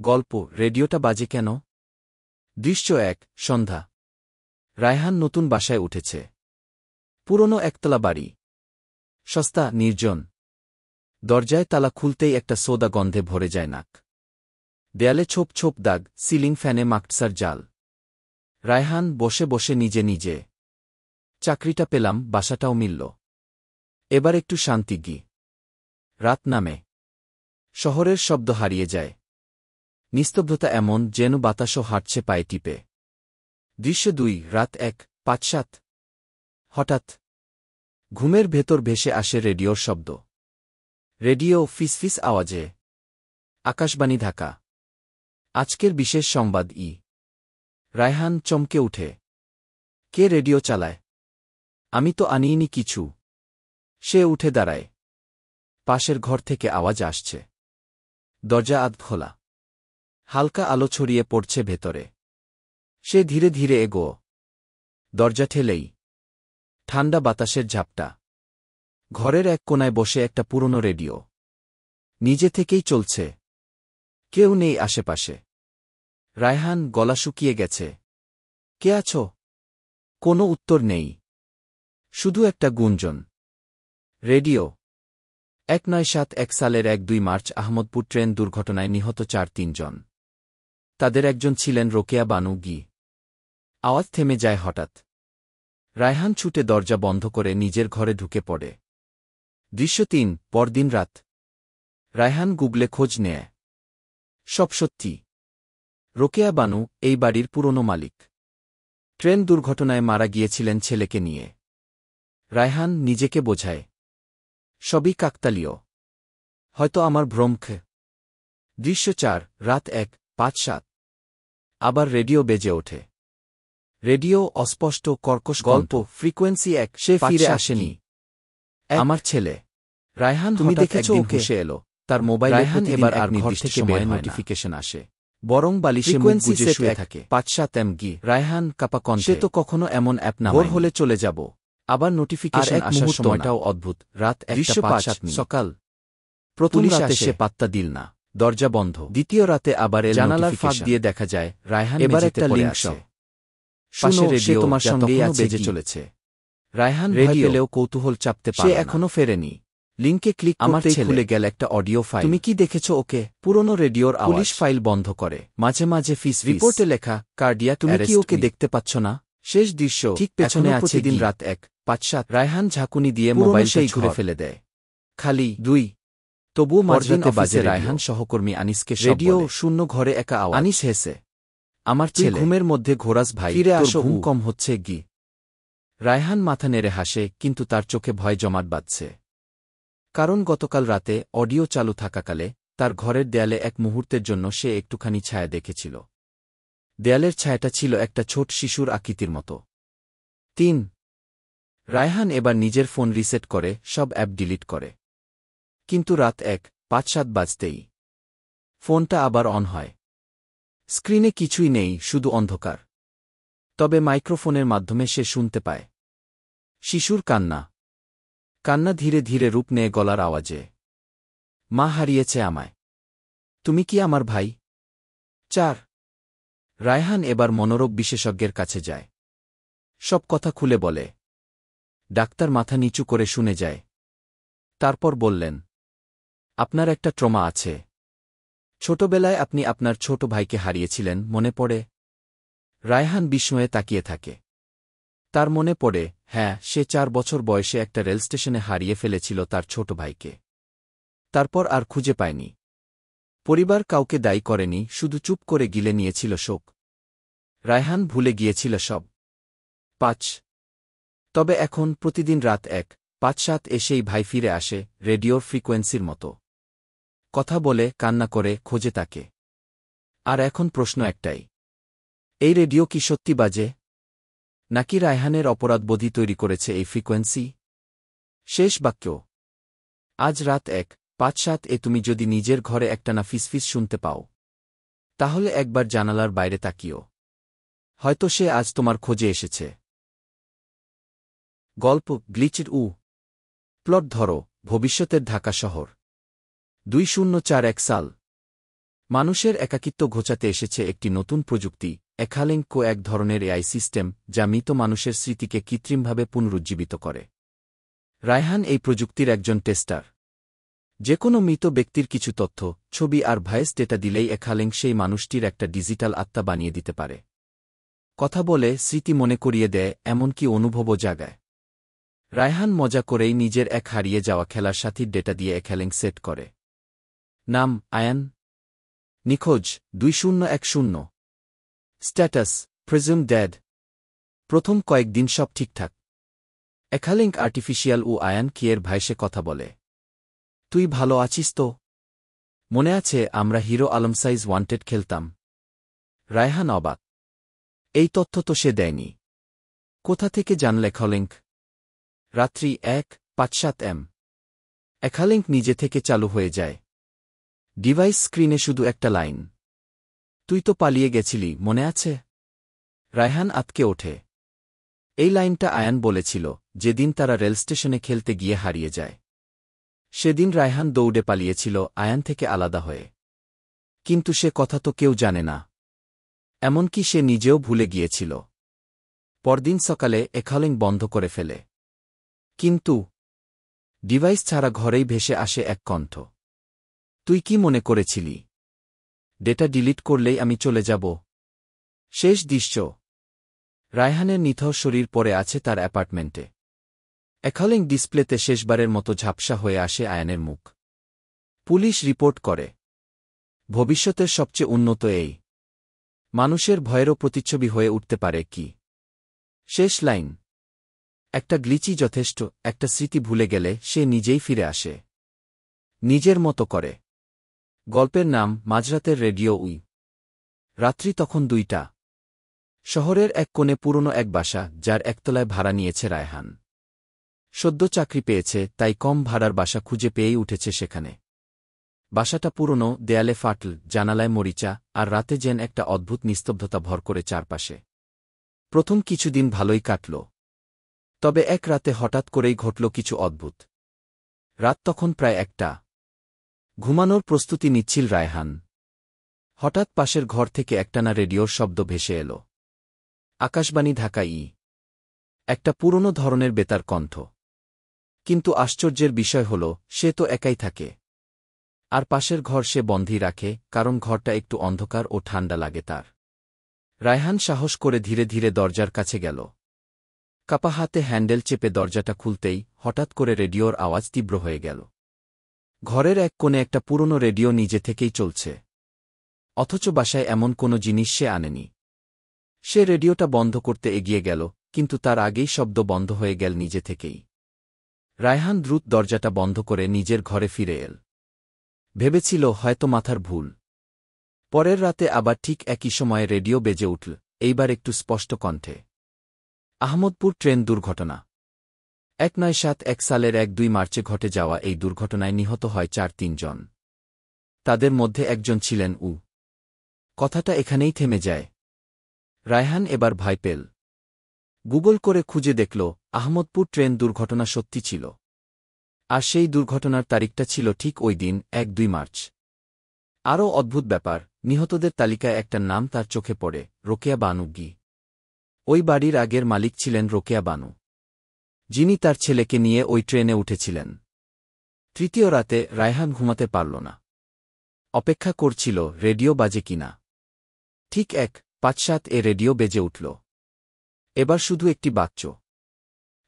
গল্প, রেডিওটা বাজে কেন? দৃশ্য এক, সন্ধ্যা। রায়হান নতুন বাসায় উঠেছে। পুরনো একতলা বাড়ি। সস্তা, নির্জন। দরজায় তালা খুলতেই একটা সোদা গন্ধে ভরে যায় নাক। দেয়ালে ছোপ ছোপ দাগ, সিলিং ফ্যানে মাকটসার জাল। রায়হান বসে বসে নিজে নিজে। চাকরিটা পেলাম, বাসাটাও মিলল। এবার একটু শান্তি গি। রাত নামে। শহরের শব্দ হারিয়ে যায়। নিস্তব্ধতা এমন যেন বাতাসও হাঁটছে পায়ে টিপে। দৃশ্য দুই, রাত এক, পাঁচ সাত। হঠাৎ ঘুমের ভেতর ভেসে আসে রেডিওর শব্দ। রেডিও ফিসফিস আওয়াজে। আকাশবাণী ঢাকা। আজকের বিশেষ সংবাদ ই। রায়হান চমকে উঠে। কে রেডিও চালায়? আমি তো আনিইনি কিছু। সে উঠে দাঁড়ায়। পাশের ঘর থেকে আওয়াজ আসছে। দরজা আধ খোলা। হালকা আলো ছড়িয়ে পড়ছে ভেতরে। সে ধীরে ধীরে এগো। দরজা ঠেলেই। ঠান্ডা বাতাসের ঝাপটা। ঘরের এক কোনায় বসে একটা পুরনো রেডিও। নিজে থেকেই চলছে। কেউ নেই আশেপাশে। রায়হান গলা শুকিয়ে গেছে। কে আছো? কোনো উত্তর নেই। শুধু একটা গুঞ্জন। রেডিও। এক নয় সাত এক সালের এক দুই মার্চ আহমদপুর ট্রেন দুর্ঘটনায় নিহত চার তিনজন। তাদের একজন ছিলেন রোকেয়া বানু গি। আওয়াজ থেমে যায় হঠাৎ। রায়হান ছুটে দরজা বন্ধ করে নিজের ঘরে ঢুকে পড়ে। দৃশ্য তিন, পরদিন রাত। রায়হান গুগলে খোঁজ নেয়। সব সত্যি। রোকেয়া বানু, এই বাড়ির পুরনো মালিক। ট্রেন দুর্ঘটনায় মারা গিয়েছিলেন ছেলেকে নিয়ে। রায়হান নিজেকে বোঝায়। সবই কাকতালীয়। হয়তো আমার ভ্রমখে। দৃশ্য চার, রাত এক, পাঁচ, সাত। আবার রেডিও বেজে ওঠে। রেডিও অস্পষ্ট কর্কশ গল্প ফ্রিকোয়েন্সি এক সে ফিরে আসেনি। আমার ছেলে। রায়হান তুমি দেখেছ ওকে? সে এলো। তার মোবাইল রায়হান এবার আর ঘর থেকে বের নোটিফিকেশন আসে। বরং বালিশে মুখ গুজে শুয়ে থাকে। পাঁচ সাত গি রায়হান কাপা কন সে তো কখনো এমন অ্যাপ না ভোর হলে চলে যাব। আবার নোটিফিকেশন আসার সময়টাও অদ্ভুত। রাত একটা পাঁচ সকাল। প্রথম রাতে সে পাত্তা দিল না। দরজা বন্ধ। দ্বিতীয় রাতে আবার জানালার ফাঁক দিয়ে দেখা যায় রায়হান এবার একটা লিঙ্ক সে তোমার সঙ্গেই বেজে চলেছে। রায়হান রেডিও। পেলেও কৌতূহল চাপতে পারে এখনও ফেরেনি। লিঙ্কে ক্লিক করতেই খুলে গেল একটা অডিও ফাইল। তুমি কি দেখেছ ওকে? পুরনো রেডিওর পুলিশ ফাইল বন্ধ করে। মাঝে মাঝে ফিস রিপোর্টে লেখা কার্ডিয়া তুমি কি ওকে দেখতে পাচ্ছ না? শেষ দৃশ্য। ঠিক পেছনে আছে দিন রাত এক পাঁচ সাত। রায়হান ঝাঁকুনি দিয়ে মোবাইল সেই ঘুরে। ফেলে দেয়। খালি দুই তবুও মাঝরাতে বাজে রায়হান সহকর্মী আনিসকে রেডিও শূন্য ঘরে একা আওয়াজ। আনিস হেসে আমার ছেলে ঘুমের মধ্যে ঘোরাস ভাই ফিরে আসো ঘুম কম হচ্ছে গি। রায়হান মাথা নেড়ে হাসে কিন্তু তার চোখে ভয় জমাট বাঁধছে। কারণ গতকাল রাতে অডিও চালু থাকাকালে তার ঘরের দেয়ালে এক মুহূর্তের জন্য সে একটুখানি ছায়া দেখেছিল। দেয়ালের ছায়াটা ছিল একটা ছোট শিশুর আকৃতির মতো। তিন রায়হান এবার নিজের ফোন রিসেট করে সব অ্যাপ ডিলিট করে। কিন্তু রাত এক, পাঁচ সাত বাজতেই। ফোনটা আবার অন হয়। স্ক্রিনে কিছুই নেই, শুধু অন্ধকার। তবে মাইক্রোফোনের মাধ্যমে সে শুনতে পায়। শিশুর কান্না। কান্না ধীরে ধীরে রূপ নেয় গলার আওয়াজে। মা হারিয়েছে আমায়। তুমি কি আমার ভাই? চার। রায়হান এবার মনোরোগ বিশেষজ্ঞের কাছে যায়। সব কথা খুলে বলে। ডাক্তার মাথা নিচু করে শুনে যায়। তারপর বললেন আপনার একটা ট্রমা আছে। ছোটবেলায় আপনি আপনার ছোট ভাইকে হারিয়েছিলেন, মনে পড়ে? রায়হান বিস্ময়ে তাকিয়ে থাকে। তার মনে পড়ে হ্যাঁ সে চার বছর বয়সে একটা রেল স্টেশনে হারিয়ে ফেলেছিল তার ছোট ভাইকে। তারপর আর খুঁজে পায়নি। পরিবার কাউকে দায়ী করেনি, শুধু চুপ করে গিলে নিয়েছিল শোক। রায়হান ভুলে গিয়েছিল সব। পাঁচ। তবে এখন প্রতিদিন রাত এক, পাঁচ সাত এসেই ভাই ফিরে আসে, রেডিওর ফ্রিকোয়েন্সির মতো। কথা বলে, কান্না করে, খোঁজে তাকে। আর এখন প্রশ্ন একটাই। এই রেডিও কি সত্যি বাজে? নাকি রায়হানের অপরাধবোধী তৈরি করেছে এই ফ্রিকোয়েন্সি? শেষ বাক্য। আজ রাত এক, পাঁচ সাত এ তুমি যদি নিজের ঘরে একটানা ফিসফিস শুনতে পাও। তাহলে একবার জানালার বাইরে তাকিও। হয়তো সে আজ তোমার খোঁজে এসেছে। গল্প, গ্লিচের উ। প্লট ধরো, ভবিষ্যতের ঢাকা শহর। দুই শূন্য চার এক সাল। মানুষের একাকিত্ব ঘোচাতে এসেছে একটি নতুন প্রযুক্তি এখালেঙ্কো এক ধরনের এআই সিস্টেম, যা মৃত মানুষের স্মৃতিকে কৃত্রিমভাবে পুনরুজ্জীবিত করে। রায়হান এই প্রযুক্তির একজন টেস্টার। যে কোনো মৃত ব্যক্তির কিছু তথ্য, ছবি আর ভয়েস ডেটা দিলেই এখালেং সেই মানুষটির একটা ডিজিটাল আত্মা বানিয়ে দিতে পারে। কথা বলে, স্মৃতি মনে করিয়ে দেয়, এমনকি অনুভবও জাগায়। রায়হান মজা করেই নিজের এক হারিয়ে যাওয়া খেলার সাথীর ডেটা দিয়ে এখালেং সেট করে। নাম আয়ান। নিখোঁজ, দুই শূন্য এক শূন্য। স্ট্যাটাস, প্রেজুম ড্যাড প্রথম কয়েকদিন সব ঠিকঠাক। এখালিঙ্ক আর্টিফিশিয়াল ও আয়ান কিয়ের ভাইসে কথা বলে। তুই ভালো আছিস তো? মনে আছে আমরা হিরো আলম সাইজ ওয়ান্টেড খেলতাম। রায়হান অবাক। এই তথ্য তো সে দেয়নি। কোথা থেকে জানলে খলিঙ্ক? রাত্রি এক, পাঁচ সাত এম। এখালিঙ্ক নিজে থেকে চালু হয়ে যায়। ডিভাইস স্ক্রিনে শুধু একটা লাইন। তুই তো পালিয়ে গেছিলি, মনে আছে? রায়হান আতকে ওঠে। এই লাইনটা আয়ান বলেছিল, যেদিন তারা রেল স্টেশনে খেলতে গিয়ে হারিয়ে যায়। সেদিন রায়হান দৌড়ে পালিয়েছিল আয়ান থেকে আলাদা হয়ে। কিন্তু সে কথা তো কেউ জানে না। এমনকি সে নিজেও ভুলে গিয়েছিল। পরদিন সকালে এখালিং বন্ধ করে ফেলে। কিন্তু ডিভাইস ছাড়া ঘরেই ভেসে আসে এক কণ্ঠ। তুই কি মনে করেছিলি? ডেটা ডিলিট করলেই আমি চলে যাব। শেষ দৃশ্য। রায়হানের নিথর শরীর পরে আছে তার অ্যাপার্টমেন্টে। এখালিং ডিসপ্লেতে শেষবারের মতো ঝাপসা হয়ে আসে আয়নের মুখ। পুলিশ রিপোর্ট করে। ভবিষ্যতের সবচেয়ে উন্নত এই। মানুষের ভয়েরও প্রতিচ্ছবি হয়ে উঠতে পারে কি? শেষ লাইন। একটা গ্লিচি যথেষ্ট, একটা স্মৃতি ভুলে গেলে সে নিজেই ফিরে আসে। নিজের মতো করে। গল্পের নাম মাঝরাতের রেডিও উই। রাত্রি তখন দুইটা। শহরের এক কোণে পুরনো এক বাসা, যার একতলায় ভাড়া নিয়েছে রায়হান। সদ্য চাকরি পেয়েছে, তাই কম ভাড়ার বাসা খুঁজে পেয়েই উঠেছে সেখানে। বাসাটা পুরনো, দেয়ালে ফাটল, জানালায় মরিচা, আর রাতে যেন একটা অদ্ভুত নিস্তব্ধতা ভর করে চারপাশে। প্রথম কিছুদিন ভালোই কাটল। তবে এক রাতে হঠাৎ করেই ঘটল কিছু অদ্ভুত। রাত তখন প্রায় একটা। ঘুমানোর প্রস্তুতি নিচ্ছিল রায়হান। হঠাৎ পাশের ঘর থেকে একটানা রেডিওর শব্দ ভেসে এল। আকাশবাণী ঢাকা ই। একটা পুরনো ধরনের বেতার কণ্ঠ। কিন্তু আশ্চর্যের বিষয় হল, সে তো একাই থাকে। আর পাশের ঘর সে বন্ধই রাখে, কারণ ঘরটা একটু অন্ধকার ও ঠান্ডা লাগে তার। রায়হান সাহস করে ধীরে ধীরে দরজার কাছে গেল। কাপা হাতে হ্যান্ডেল চেপে দরজাটা খুলতেই হঠাৎ করে রেডিওর আওয়াজ তীব্র হয়ে গেল। ঘরের এক কোণে একটা পুরনো রেডিও নিজে থেকেই চলছে। অথচ বাসায় এমন কোনো জিনিস সে আনেনি। সে রেডিওটা বন্ধ করতে এগিয়ে গেল, কিন্তু তার আগেই শব্দ বন্ধ হয়ে গেল নিজে থেকেই। রায়হান দ্রুত দরজাটা বন্ধ করে নিজের ঘরে ফিরে এল। ভেবেছিল হয়তো মাথার ভুল। পরের রাতে আবার ঠিক একই সময়ে রেডিও বেজে উঠল, এইবার একটু স্পষ্ট কণ্ঠে। আহমদপুর ট্রেন দুর্ঘটনা। এক নয় সাত এক সালের এক দুই মার্চে ঘটে যাওয়া এই দুর্ঘটনায় নিহত হয় চার তিনজন। তাদের মধ্যে একজন ছিলেন উ। কথাটা এখানেই থেমে যায়। রায়হান এবার ভয় পেল। গুগল করে খুঁজে দেখল, আহমদপুর ট্রেন দুর্ঘটনা সত্যি ছিল। আর সেই দুর্ঘটনার তারিখটা ছিল ঠিক ওই দিন, এক দুই মার্চ। আরও অদ্ভুত ব্যাপার, নিহতদের তালিকায় একটা নাম তার চোখে পড়ে, রোকেয়া বানু গি। ওই বাড়ির আগের মালিক ছিলেন রোকেয়া বানু। যিনি তার ছেলেকে নিয়ে ওই ট্রেনে উঠেছিলেন। তৃতীয় রাতে রায়হান ঘুমাতে পারল না। অপেক্ষা করছিল, রেডিও বাজে কিনা। ঠিক এক পাঁচ সাত এ রেডিও বেজে উঠল। এবার শুধু একটি বাচ্চ।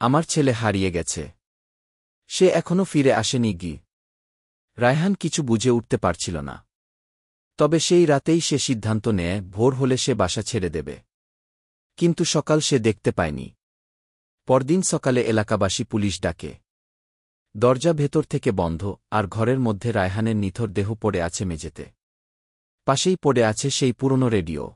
আমার ছেলে হারিয়ে গেছে। সে এখনও ফিরে আসেনি গি। রায়হান কিছু বুঝে উঠতে পারছিল না। তবে সেই রাতেই সে সিদ্ধান্ত নেয়, ভোর হলে সে বাসা ছেড়ে দেবে। কিন্তু সকাল সে দেখতে পায়নি। পরদিন সকালে এলাকাবাসী পুলিশ ডাকে। দরজা ভেতর থেকে বন্ধ, আর ঘরের মধ্যে রায়হানের নিথর দেহ পড়ে আছে মেঝেতে। পাশেই পড়ে আছে সেই পুরনো রেডিও।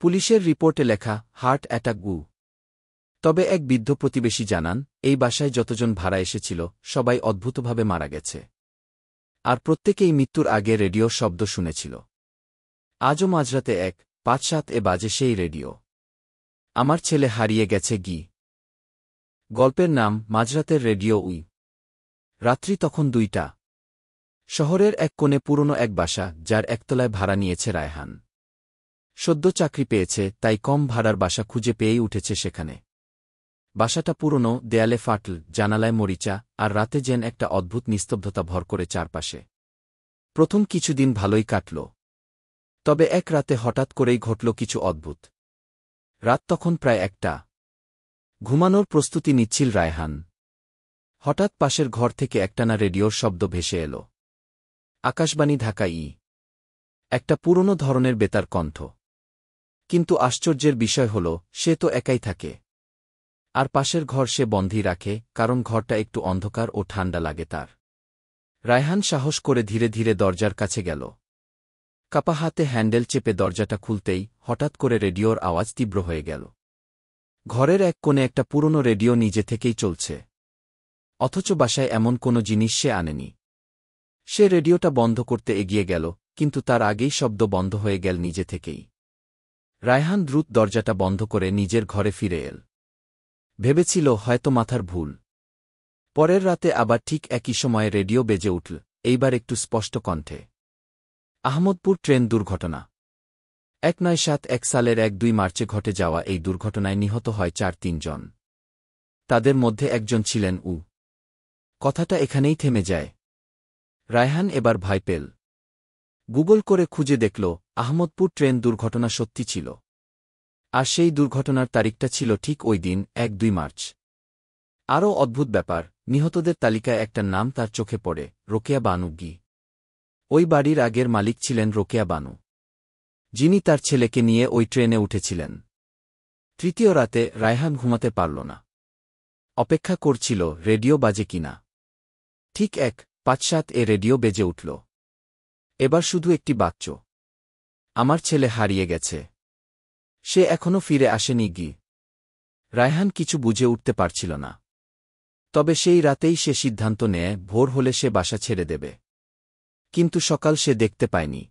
পুলিশের রিপোর্টে লেখা, হার্ট অ্যাটাক, গু। তবে এক বৃদ্ধ প্রতিবেশী জানান, এই বাসায় যতজন ভাড়া এসেছিল, সবাই অদ্ভুতভাবে মারা গেছে। আর প্রত্যেকেই মৃত্যুর আগে রেডিওর শব্দ শুনেছিল। আজও মাঝরাতে এক পাঁচ সাত এ বাজে সেই রেডিও। আমার ছেলে হারিয়ে গেছে গি। গল্পের নাম মাঝরাতের রেডিও উই। রাত্রি তখন দুইটা। শহরের এক কোণে পুরনো এক বাসা, যার একতলায় ভাড়া নিয়েছে রায়হান। সদ্য চাকরি পেয়েছে, তাই কম ভাড়ার বাসা খুঁজে পেয়েই উঠেছে সেখানে। বাসাটা পুরনো, দেয়ালে ফাটল, জানালায় মরিচা, আর রাতে যেন একটা অদ্ভুত নিস্তব্ধতা ভর করে চারপাশে। প্রথম কিছুদিন ভালোই কাটল। তবে এক রাতে হঠাৎ করেই ঘটল কিছু অদ্ভুত। রাত তখন প্রায় একটা। ঘুমানোর প্রস্তুতি নিচ্ছিল রায়হান। হঠাৎ পাশের ঘর থেকে একটানা রেডিওর শব্দ ভেসে এল। আকাশবাণী ঢাকা ই। একটা পুরনো ধরনের বেতার কণ্ঠ। কিন্তু আশ্চর্যের বিষয় হল, সে তো একাই থাকে। আর পাশের ঘর সে বন্ধই রাখে, কারণ ঘরটা একটু অন্ধকার ও ঠান্ডা লাগে তার। রায়হান সাহস করে ধীরে ধীরে দরজার কাছে গেল। কাপা হাতে হ্যান্ডেল চেপে দরজাটা খুলতেই হঠাৎ করে রেডিওর আওয়াজ তীব্র হয়ে গেল। ঘরের এক কোণে একটা পুরনো রেডিও নিজে থেকেই চলছে। অথচ বাসায় এমন কোনো জিনিস সে আনেনি। সে রেডিওটা বন্ধ করতে এগিয়ে গেল, কিন্তু তার আগেই শব্দ বন্ধ হয়ে গেল নিজে থেকেই। রায়হান দ্রুত দরজাটা বন্ধ করে নিজের ঘরে ফিরে এল। ভেবেছিল হয়তো মাথার ভুল। পরের রাতে আবার ঠিক একই সময়ে রেডিও বেজে উঠল, এইবার একটু স্পষ্ট কণ্ঠে। আহমদপুর ট্রেন দুর্ঘটনা। এক নয় সাত এক সালের এক দুই মার্চে ঘটে যাওয়া এই দুর্ঘটনায় নিহত হয় চার তিনজন। তাদের মধ্যে একজন ছিলেন উ। কথাটা এখানেই থেমে যায়। রায়হান এবার ভয় পেল। গুগল করে খুঁজে দেখল, আহমদপুর ট্রেন দুর্ঘটনা সত্যি ছিল। আর সেই দুর্ঘটনার তারিখটা ছিল ঠিক ওই দিন, এক দুই মার্চ। আরও অদ্ভুত ব্যাপার, নিহতদের তালিকায় একটা নাম তার চোখে পড়ে, রোকেয়া বানুগি ওই বাড়ির আগের মালিক ছিলেন রোকেয়া বানু। যিনি তার ছেলেকে নিয়ে ওই ট্রেনে উঠেছিলেন। তৃতীয় রাতে রায়হান ঘুমাতে পারল না। অপেক্ষা করছিল, রেডিও বাজে কিনা ঠিক এক, পাঁচ সাত এ রেডিও বেজে উঠল। এবার শুধু একটি বাচ্চ আমার ছেলে হারিয়ে গেছে। সে এখনও ফিরে আসেনি গি। রায়হান কিছু বুঝে উঠতে পারছিল না। তবে সেই রাতেই সে সিদ্ধান্ত নেয়, ভোর হলে সে বাসা ছেড়ে দেবে। কিন্তু সকাল সে দেখতে পায়নি।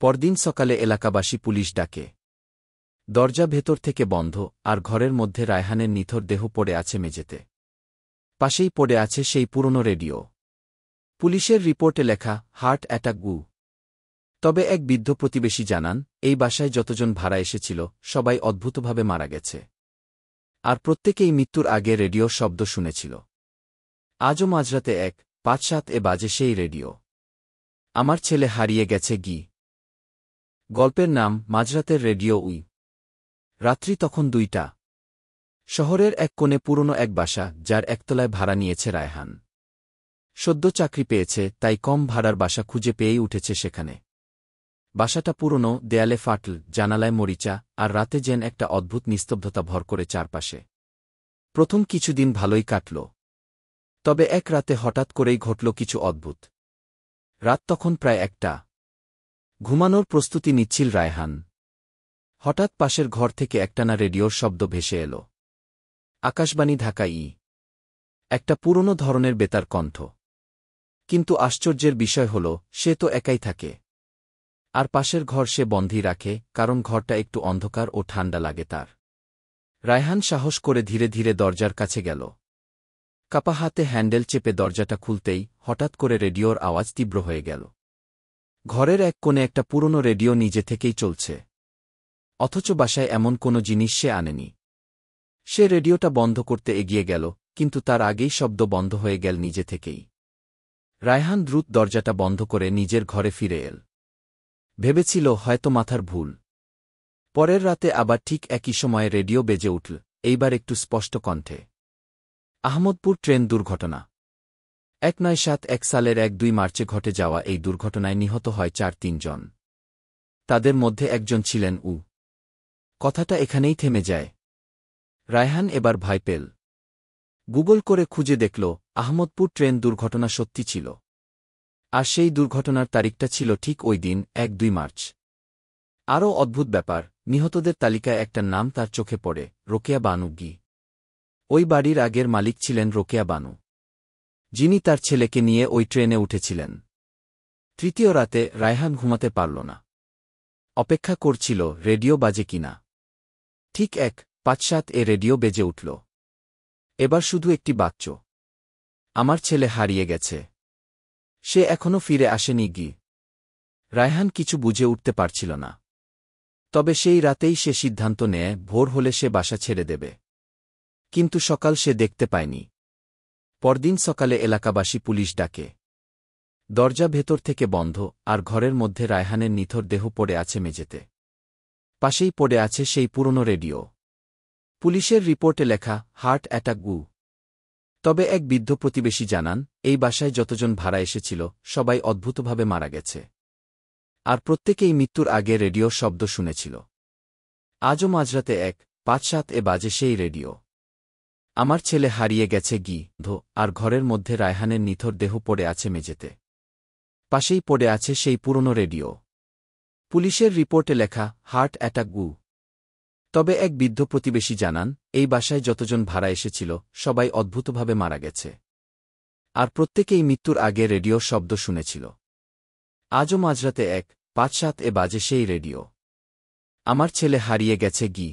পরদিন সকালে এলাকাবাসী পুলিশ ডাকে। দরজা ভেতর থেকে বন্ধ, আর ঘরের মধ্যে রায়হানের নিথর দেহ পড়ে আছে মেঝেতে। পাশেই পড়ে আছে সেই পুরনো রেডিও। পুলিশের রিপোর্টে লেখা, হার্ট অ্যাটাক, গু। তবে এক বৃদ্ধ প্রতিবেশী জানান, এই বাসায় যতজন ভাড়া এসেছিল, সবাই অদ্ভুতভাবে মারা গেছে। আর প্রত্যেকেই মৃত্যুর আগে রেডিওর শব্দ শুনেছিল। আজও মাঝরাতে এক পাঁচ সাত এ বাজে সেই রেডিও। আমার ছেলে হারিয়ে গেছে গি। গল্পের নাম মাঝরাতের রেডিও উই। রাত্রি তখন দুইটা। শহরের এক কোণে পুরনো এক বাসা, যার একতলায় ভাড়া নিয়েছে রায়হান। সদ্য চাকরি পেয়েছে, তাই কম ভাড়ার বাসা খুঁজে পেয়েই উঠেছে সেখানে। বাসাটা পুরনো, দেয়ালে ফাটল, জানালায় মরিচা, আর রাতে যেন একটা অদ্ভুত নিস্তব্ধতা ভর করে চারপাশে। প্রথম কিছুদিন ভালোই কাটল। তবে এক রাতে হঠাৎ করেই ঘটল কিছু অদ্ভুত। রাত তখন প্রায় একটা। ঘুমানোর প্রস্তুতি নিচ্ছিল রায়হান। হঠাৎ পাশের ঘর থেকে একটানা রেডিওর শব্দ ভেসে এল। আকাশবাণী ঢাকা ই। একটা পুরনো ধরনের বেতার কণ্ঠ। কিন্তু আশ্চর্যের বিষয় হল, সে তো একাই থাকে। আর পাশের ঘর সে বন্ধই রাখে, কারণ ঘরটা একটু অন্ধকার ও ঠান্ডা লাগে তার। রায়হান সাহস করে ধীরে ধীরে দরজার কাছে গেল। কাপা হাতে হ্যান্ডেল চেপে দরজাটা খুলতেই হঠাৎ করে রেডিওর আওয়াজ তীব্র হয়ে গেল। ঘরের এক কোণে একটা পুরনো রেডিও নিজে থেকেই চলছে। অথচ বাসায় এমন কোনো জিনিস সে আনেনি। সে রেডিওটা বন্ধ করতে এগিয়ে গেল, কিন্তু তার আগেই শব্দ বন্ধ হয়ে গেল নিজে থেকেই। রায়হান দ্রুত দরজাটা বন্ধ করে নিজের ঘরে ফিরে এল। ভেবেছিল হয়তো মাথার ভুল। পরের রাতে আবার ঠিক একই সময়ে রেডিও বেজে উঠল, এইবার একটু স্পষ্ট কণ্ঠে। আহমদপুর ট্রেন দুর্ঘটনা। এক নয় সাত এক সালের এক দুই মার্চে ঘটে যাওয়া এই দুর্ঘটনায় নিহত হয় চার তিনজন তাদের মধ্যে একজন ছিলেন উ। কথাটা এখানেই থেমে যায়। রায়হান এবার ভয় পেল। গুগল করে খুঁজে দেখল, আহমদপুর ট্রেন দুর্ঘটনা সত্যি ছিল। আর সেই দুর্ঘটনার তারিখটা ছিল ঠিক ওই দিন, এক দুই মার্চ। আরও অদ্ভুত ব্যাপার, নিহতদের তালিকায় একটা নাম তার চোখে পড়ে, রোকেয়া বানু গি। ওই বাড়ির আগের মালিক ছিলেন রোকেয়া বানু। যিনি তার ছেলেকে নিয়ে ওই ট্রেনে উঠেছিলেন। তৃতীয় রাতে রায়হান ঘুমাতে পারল না। অপেক্ষা করছিল, রেডিও বাজে কিনা ঠিক এক, পাঁচ সাত এ রেডিও বেজে উঠল। এবার শুধু একটি বাচ্চ। আমার ছেলে হারিয়ে গেছে। সে এখনও ফিরে আসেনি গি। রায়হান কিছু বুঝে উঠতে পারছিল না। তবে সেই রাতেই সে সিদ্ধান্ত নেয়, ভোর হলে সে বাসা ছেড়ে দেবে। কিন্তু সকাল সে দেখতে পায়নি। পরদিন সকালে এলাকাবাসী পুলিশ ডাকে। দরজা ভেতর থেকে বন্ধ, আর ঘরের মধ্যে রায়হানের নিথর দেহ পড়ে আছে মেঝেতে। পাশেই পড়ে আছে সেই পুরনো রেডিও। পুলিশের রিপোর্টে লেখা, হার্ট অ্যাটাক, গু। তবে এক বৃদ্ধ প্রতিবেশী জানান, এই বাসায় যতজন ভাড়া এসেছিল, সবাই অদ্ভুতভাবে মারা গেছে। আর প্রত্যেকেই মৃত্যুর আগে রেডিওর শব্দ শুনেছিল। আজও মাঝরাতে এক পাঁচ সাত এ বাজে সেই রেডিও। আমার ছেলে হারিয়ে গেছে গি, ধো, আর ঘরের মধ্যে রায়হানের নিথর দেহ পড়ে আছে মেঝেতে। পাশেই পড়ে আছে সেই পুরনো রেডিও। পুলিশের রিপোর্টে লেখা, হার্ট অ্যাটাক, গু। তবে এক বৃদ্ধ প্রতিবেশী জানান, এই বাসায় যতজন ভাড়া এসেছিল, সবাই অদ্ভুতভাবে মারা গেছে। আর প্রত্যেকেই মৃত্যুর আগে রেডিওর শব্দ শুনেছিল। আজও মাঝরাতে এক পাঁচ সাত এ বাজে সেই রেডিও। আমার ছেলে হারিয়ে গেছে গি